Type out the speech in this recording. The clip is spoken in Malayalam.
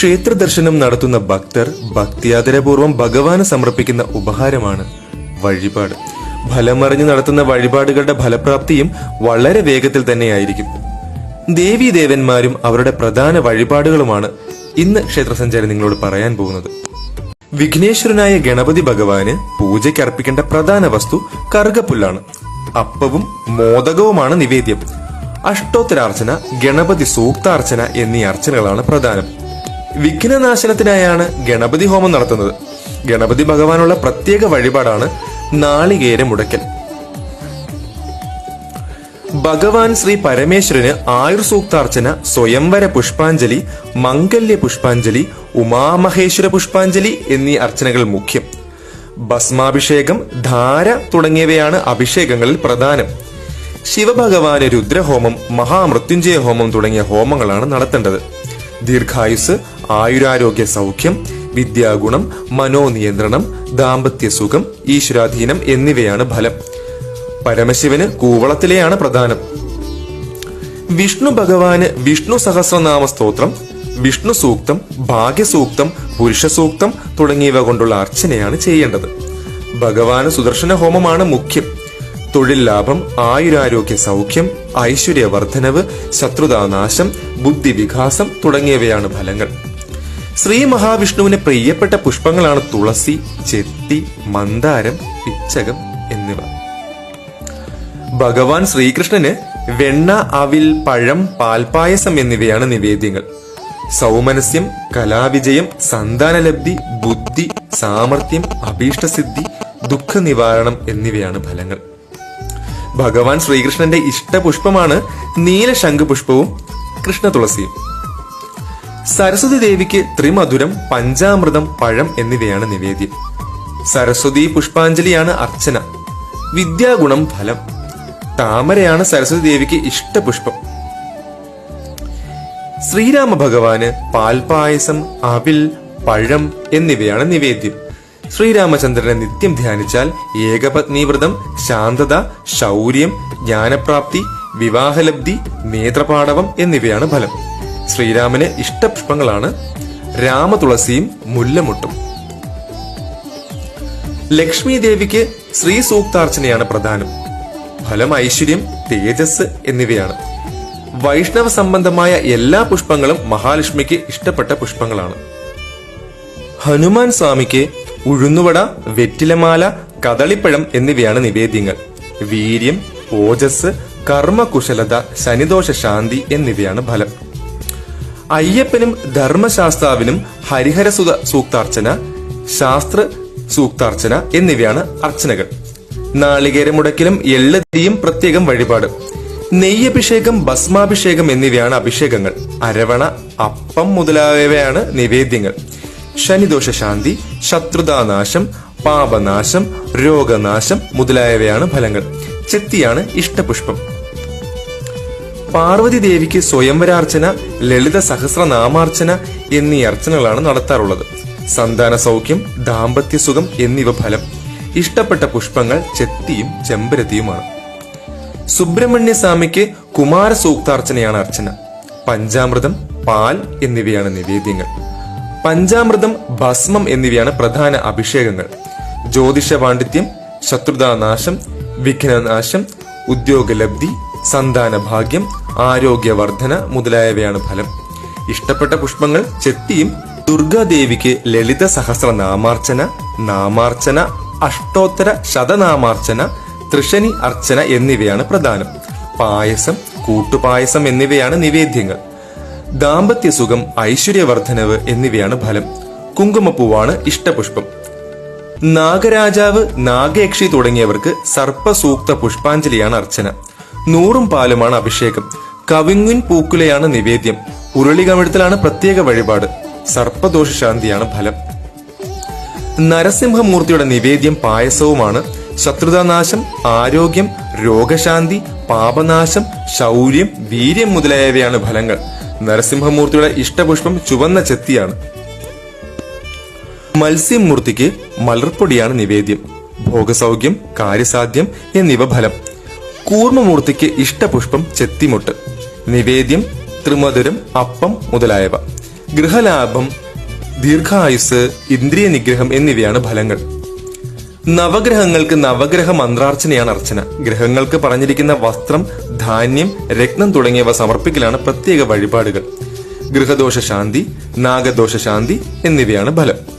ക്ഷേത്ര ദർശനം നടത്തുന്ന ഭക്തർ ഭക്തിയാദരപൂർവം ഭഗവാന് സമർപ്പിക്കുന്ന ഉപഹാരമാണ് വഴിപാട്. ഫലമറിഞ്ഞു നടത്തുന്ന വഴിപാടുകളുടെ ഫലപ്രാപ്തിയും വളരെ വേഗത്തിൽ തന്നെയായിരിക്കും. ദേവീ ദേവന്മാരും അവരുടെ പ്രധാന വഴിപാടുകളുമാണ് ഇന്ന് ക്ഷേത്രസഞ്ചാരി നിങ്ങളോട് പറയാൻ പോകുന്നത്. വിഘ്നേശ്വരനായ ഗണപതി ഭഗവാന് പൂജയ്ക്ക് അർപ്പിക്കേണ്ട പ്രധാന വസ്തു കറുകപ്പുല്ലാണ്. അപ്പവും മോദകവുമാണ് നിവേദ്യം. അഷ്ടോത്തരാർച്ചന ഗണപതി സൂക്താർച്ചന എന്നീ അർച്ചനകളാണ് പ്രധാനം. വിഘ്നനാശനത്തിനായാണ് ഗണപതി ഹോമം നടത്തുന്നത്. ഗണപതി ഭഗവാനുള്ള പ്രത്യേക വഴിപാടാണ് നാളികേര മുടക്കൽ. ഭഗവാൻ ശ്രീ പരമേശ്വരന് ആയുർ സൂക്താർച്ചന സ്വയംവര പുഷ്പാഞ്ജലി മംഗല്യ പുഷ്പാഞ്ജലി ഉമാമഹേശ്വര പുഷ്പാഞ്ജലി എന്നീ അർച്ചനകൾ മുഖ്യം. ഭസ്മാഭിഷേകം ധാര തുടങ്ങിയവയാണ് അഭിഷേകങ്ങളിൽ പ്രധാനം. ശിവഭഗവാന് രുദ്രഹോമം മഹാമൃത്യുഞ്ജയ ഹോമം തുടങ്ങിയ ഹോമങ്ങളാണ് നടത്തേണ്ടത്. ദീർഘായുസ് ആയുരാരോഗ്യ സൗഖ്യം വിദ്യാഗുണം മനോനിയന്ത്രണം ദാമ്പത്യ സുഖം ഈശ്വരാധീനം എന്നിവയാണ് ഫലം. പരമശിവന് കൂവളത്തിലെയാണ് പ്രധാനം. വിഷ്ണു ഭഗവാന് വിഷ്ണു സഹസ്രനാമ സ്തോത്രം വിഷ്ണു സൂക്തം ഭാഗ്യസൂക്തം പുരുഷ സൂക്തം തുടങ്ങിയവ കൊണ്ടുള്ള അർച്ചനയാണ് ചെയ്യേണ്ടത്. ഭഗവാന് സുദർശന ഹോമമാണ് മുഖ്യം. തൊഴിൽ ലാഭം ആയുരാരോഗ്യ സൗഖ്യം ഐശ്വര്യവർദ്ധനവ് ശത്രുതാനാശം ബുദ്ധിവികാസം തുടങ്ങിയവയാണ് ഫലങ്ങൾ. ശ്രീ മഹാവിഷ്ണുവിന് പ്രിയപ്പെട്ട പുഷ്പങ്ങളാണ് തുളസി ചെത്തി മന്ദാരം പിച്ചകം എന്നിവ. ഭഗവാൻ ശ്രീകൃഷ്ണന് വെണ്ണ അവിൽ പഴം പാൽപായസം എന്നിവയാണ് നിവേദ്യങ്ങൾ. സൗമനസ്യം കലാവിജയം സന്താനലബ്ധി ബുദ്ധി സാമർഥ്യം അഭീഷ്ടസിദ്ധി ദുഃഖ നിവാരണം എന്നിവയാണ് ഫലങ്ങൾ. ഭഗവാൻ ശ്രീകൃഷ്ണന്റെ ഇഷ്ടപുഷ്പമാണ് നീലശംഖ് പുഷ്പവും കൃഷ്ണ തുളസിയും സരസ്വതി ദേവിക്ക് ത്രിമധുരം പഞ്ചാമൃതം പഴം എന്നിവയാണ് നിവേദ്യം. സരസ്വതി പുഷ്പാഞ്ജലിയാണ് അർച്ചന. വിദ്യാഗുണം ഫലം. താമരയാണ് സരസ്വതി ദേവിക്ക് ഇഷ്ടപുഷ്പം. ശ്രീരാമ ഭഗവാന് പാൽപായസം അവിൽ പഴം എന്നിവയാണ് നിവേദ്യം. ശ്രീരാമചന്ദ്രനെ നിത്യം ധ്യാനിച്ചാൽ ഏകപത്നീവ്രതം ശാന്തത ശൗര്യം ജ്ഞാനപ്രാപ്തി വിവാഹലബ്ധി നേത്രപാടവം എന്നിവയാണ് ഫലം. ശ്രീരാമന് ഇഷ്ടപുഷ്പങ്ങളാണ് രാമതുളസിയും മുല്ലമുട്ടും. ലക്ഷ്മി ദേവിക്ക് ശ്രീ സൂക്താർച്ചനയാണ് പ്രധാനം. ഫലം ഐശ്വര്യം തേജസ് എന്നിവയാണ്. വൈഷ്ണവ സംബന്ധമായ എല്ലാ പുഷ്പങ്ങളും മഹാലക്ഷ്മിക്ക് ഇഷ്ടപ്പെട്ട പുഷ്പങ്ങളാണ്. ഹനുമാൻ സ്വാമിക്ക് ഉഴുന്നുവട വെറ്റിലമാല കദളിപ്പഴം എന്നിവയാണ് നിവേദ്യങ്ങൾ. വീര്യം ഓജസ് കർമ്മകുശലത ശനിദോഷ ശാന്തി എന്നിവയാണ് ഫലം. അയ്യപ്പനും ധർമ്മശാസ്താവിനും ഹരിഹരസുത സൂക്താർച്ചന ശാസ്ത്ര സൂക്താർച്ചന എന്നിവയാണ് അർച്ചനകൾ. നാളികേരമുടക്കിലും എള്ളതിയും പ്രത്യേകം വഴിപാട്. നെയ്യഭിഷേകം ഭസ്മാഭിഷേകം എന്നിവയാണ് അഭിഷേകങ്ങൾ. അരവണ അപ്പം മുതലായവയാണ് നിവേദ്യങ്ങൾ. ശനിദോഷ ശാന്തി ശത്രുതാനാശം പാപനാശം രോഗനാശം മുതലായവയാണ് ഫലങ്ങൾ. ചെത്തിയാണ് ഇഷ്ടപുഷ്പം. പാർവതി ദേവിക്ക് സ്വയംവരാർച്ചന ലളിത സഹസ്രനാമാർച്ചന എന്നീ അർച്ചനകളാണ് നടത്താറുള്ളത്. സന്താന സൗഖ്യം ദാമ്പത്യ സുഖം എന്നിവ ഫലം. ഇഷ്ടപ്പെട്ട പുഷ്പങ്ങൾ ചെത്തിയും ചെമ്പരത്തിയുമാണ്. സുബ്രഹ്മണ്യ സ്വാമിക്ക് കുമാര സൂക്താർച്ചനയാണ് അർച്ചന. പഞ്ചാമൃതം പാൽ എന്നിവയാണ് നിവേദ്യങ്ങൾ. പഞ്ചാമൃതം ഭസ്മം എന്നിവയാണ് പ്രധാന അഭിഷേകങ്ങൾ. ജ്യോതിഷ പാണ്ഡിത്യം ശത്രുതാനാശം വിഘ്നനാശം ഉദ്യോഗലബ്ധി സന്താന ഭാഗ്യം ആരോഗ്യവർദ്ധന മുതലായവയാണ് ഫലം. ഇഷ്ടപ്പെട്ട പുഷ്പങ്ങൾ ചെത്തിയും ദുർഗാദേവിക്ക് ലളിത സഹസ്ര നാമാർച്ചന അഷ്ടോത്തര ശതനാമാർച്ചന തൃശനി അർച്ചന എന്നിവയാണ് പ്രധാനം. പായസം കൂട്ടുപായസം എന്നിവയാണ് നിവേദ്യങ്ങൾ. ദാമ്പത്യ സുഖം ഐശ്വര്യവർദ്ധനവ് എന്നിവയാണ് ഫലം. കുങ്കുമപ്പൂവാണ് ഇഷ്ടപുഷ്പം. നാഗരാജാവ് നാഗയക്ഷി തുടങ്ങിയവർക്ക് സർപ്പസൂക്ത പുഷ്പാഞ്ജലിയാണ് അർച്ചന. നൂറും പാലുമാണ് അഭിഷേകം. കവിങ്ങുൻ പൂക്കുലയാണ് നിവേദ്യം. ഉരുളി കമിഴ്ത്തലാണ് പ്രത്യേക വഴിപാട്. സർപ്പദോഷ ശാന്തിയാണ് ഫലം. നരസിംഹമൂർത്തിയുടെ നിവേദ്യം പായസവുമാണ്. ശത്രുതാനാശം ആരോഗ്യം രോഗശാന്തി പാപനാശം ശൗര്യം വീര്യം മുതലായവയാണ് ഫലങ്ങൾ. നരസിംഹമൂർത്തിയുടെ ഇഷ്ടപുഷ്പം ചുവന്ന ചെത്തിയാണ്. മത്സ്യമൂർത്തിക്ക് മലർപ്പൊടിയാണ് നിവേദ്യം. ഭോഗസൗഖ്യം കാര്യസാധ്യം എന്നിവ ഫലം. കൂർമ്മമൂർത്തിക്ക് ഇഷ്ടപുഷ്പം ചെത്തിമുട്ട് നിവേദ്യം ത്രിമധുരം അപ്പം മുതലായവ. ഗൃഹലാഭം ദീർഘായുസ് ഇന്ദ്രിയ നിഗ്രഹം എന്നിവയാണ് ഫലങ്ങൾ. നവഗ്രഹങ്ങൾക്ക് നവഗ്രഹ മന്ത്രാർച്ചനയാണ് അർച്ചന. ഗ്രഹങ്ങൾക്ക് പറഞ്ഞിരിക്കുന്ന വസ്ത്രം ധാന്യം രത്നം തുടങ്ങിയവ സമർപ്പിക്കലാണ് പ്രത്യേക വഴിപാടുകൾ. ഗൃഹദോഷ ശാന്തി നാഗദോഷ ശാന്തി എന്നിവയാണ് ഫലം.